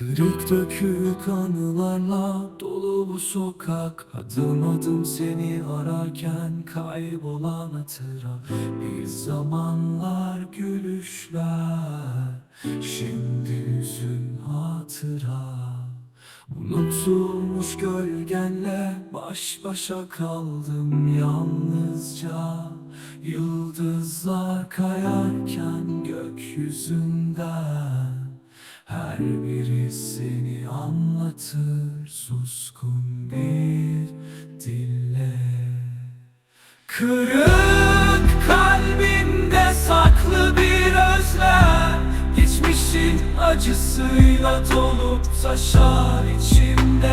Kırık dökük anılarla dolu bu sokak. Adım adım seni ararken kaybolan hatıra. Bir zamanlar gülüşler Şimdi hüzün hatıra. Unutulmuş gölgenle baş başa kaldım yalnızca. Yıldızlar kayarken gökyüzünden Her biri seni anlatır suskun bir dille. Kırık kalbinde saklı bir özlem Geçmişin acısıyla dolup taşar içimde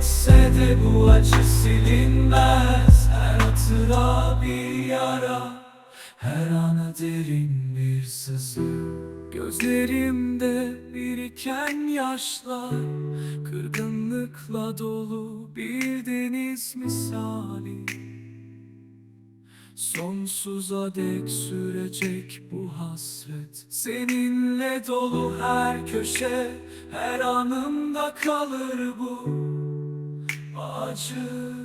geçse de bu acı silinmez. Her hatıra bir yara Her ana derin bir sızı. Gözlerimde biriken yaşlar Kırgınlıkla dolu bir deniz misali. Sonsuza dek sürecek bu hasret Seninle dolu her köşe Her anımda kalır bu acı